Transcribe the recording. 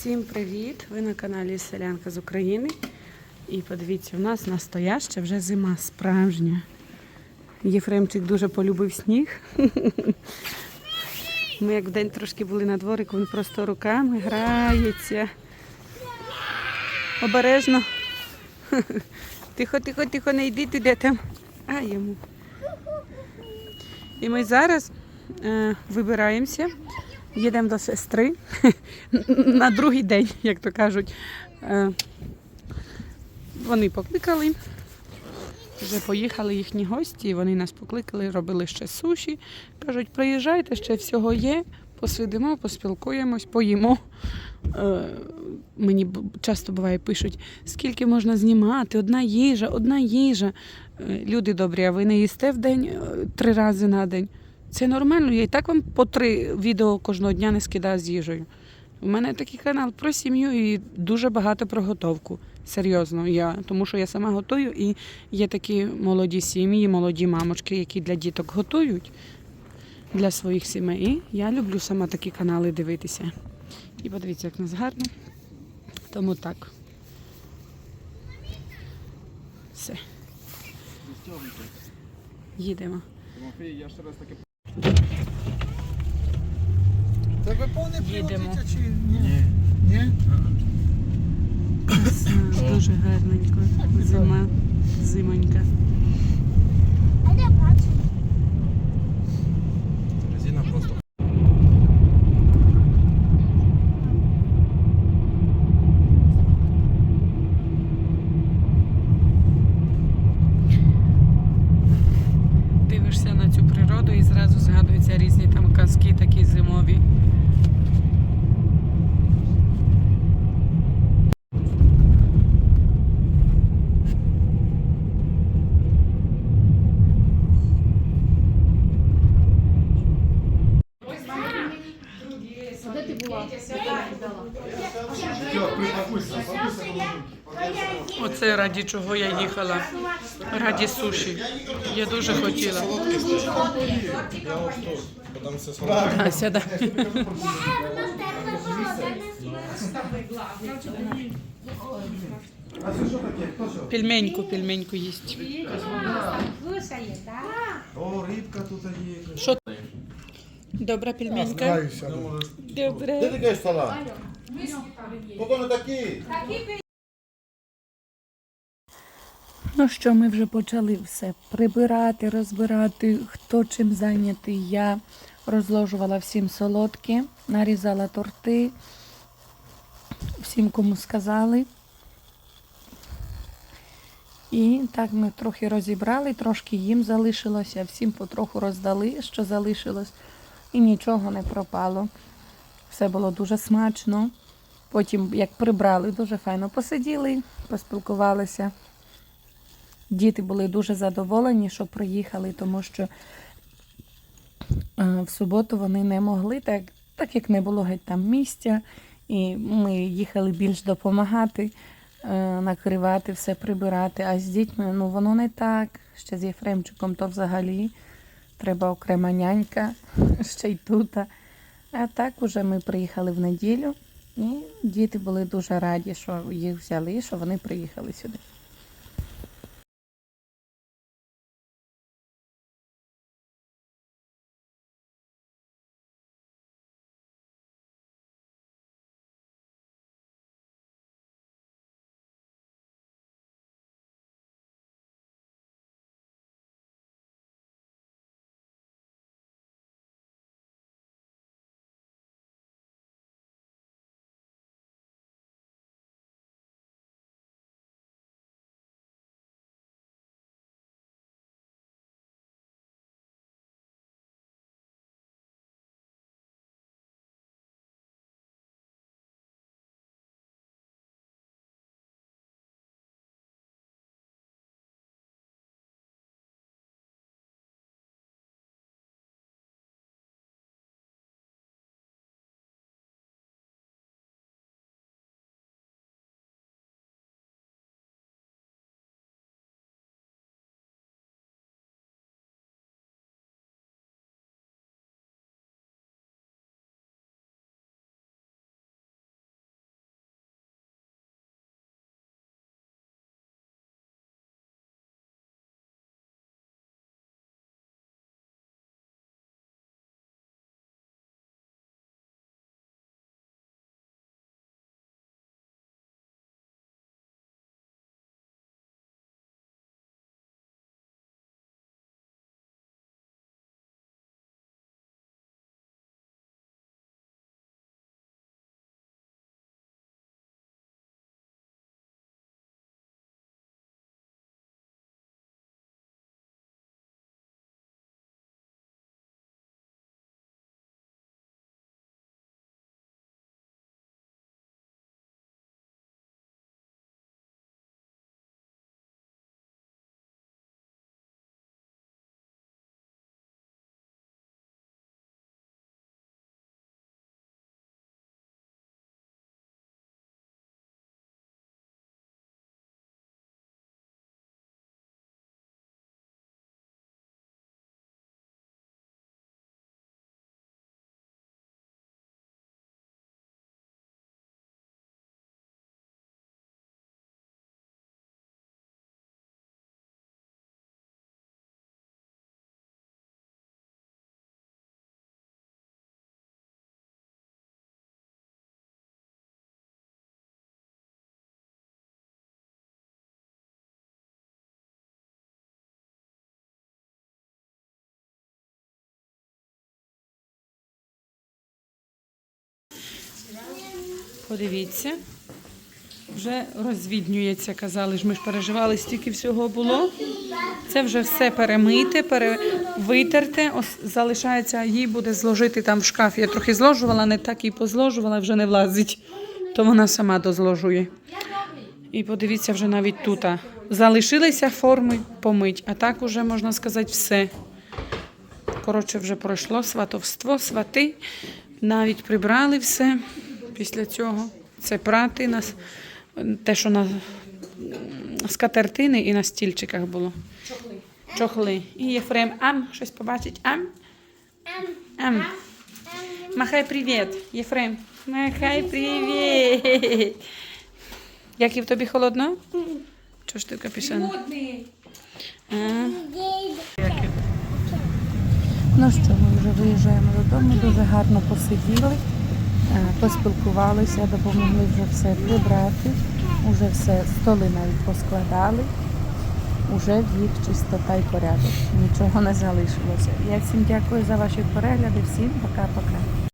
Всім привіт! Ви на каналі Селянка з України. І подивіться, у нас настояща вже зима справжня. Єфремчик дуже полюбив сніг. Ми як вдень трошки були на дворику, він просто руками грається. Обережно. Тихо, тихо, тихо, не йди туди там. А йому. І ми зараз е, вибираємося, їдемо до сестри на другий день, як то кажуть. Е, вони покликали. Вже поїхали їхні гості, вони нас покликали, робили ще суші. Кажуть, приїжджайте, ще всього є, посидимо, поспілкуємось, поїмо. Е, мені часто буває пишуть, скільки можна знімати, одна їжа, одна їжа. Е, Люди добрі, а ви не їсте в день три рази на день. Це нормально, я і так вам по три відео кожного дня не скидаю з їжею. У мене такий канал про сім'ю і дуже багато про готовку. Серйозно, я, тому що я сама готую, і є такі молоді сім'ї, молоді мамочки, які для діток готують для своїх сімей. І я люблю сама такі канали дивитися. І подивіться, як нас гарно. Тому так. Все, їдемо. Я ще раз таке. Тебе повне Їдемо. приводиться чи ні? Ні? Краса, Дуже гарненько. Зима, зимонька. Резина просто. Оце раді чого я їхала. Раді суші. Я дуже хотіла. А, сяда. Пельменьку, пельменьку їсть. О, рибка тут є. Добра пельменька. Граюся. Де Добре. ти кажеш салат? Хто не такий? Ну що, ми вже почали все прибирати, розбирати, хто чим зайнятий. Я розложувала всім солодкі, нарізала торти, всім кому сказали. І так ми трохи розібрали, трошки їм залишилося, всім потроху роздали, що залишилось, і нічого не пропало. Все було дуже смачно. Потім, як прибрали, дуже файно посиділи, поспілкувалися. Діти були дуже задоволені, що приїхали, тому що е, в суботу вони не могли, так, так як не було геть там місця, і ми їхали більш допомагати, е, накривати, все прибирати. А з дітьми ну воно не так. Ще з Єфремчиком то взагалі треба окрема нянька, ще й тут. А так уже ми приїхали в неділю, і діти були дуже раді, що їх взяли, що вони приїхали сюди. Подивіться. Вже розвіднюється, казали ж, ми ж переживали, стільки всього було. Це вже все перемите, пере... витерте. Ось залишається, їй буде зложити там в шкаф. Я трохи зложувала, не так і позложувала, вже не влазить. То вона сама дозложує. І подивіться, вже навіть тут. Залишилися форми помить, а так уже можна сказати все. Коротше, вже пройшло сватовство, свати. Навіть прибрали все після цього. Це прати нас, те, що на скатертини і на стільчиках було. Чохли. Чохли. І Єфрем, ам, щось побачить. Ам. Ам. Махай привіт, Єфрем. Махай привіт. Як і в тобі холодно? Чого ж ти в капюшоні? А. Ну що, ми вже виїжджаємо додому, дуже гарно посиділи, поспілкувалися, допомогли вже все прибрати, уже все, столи навіть поскладали, уже в їх чистота і порядок. Нічого не залишилося. Я всім дякую за ваші перегляди, всім пока-пока.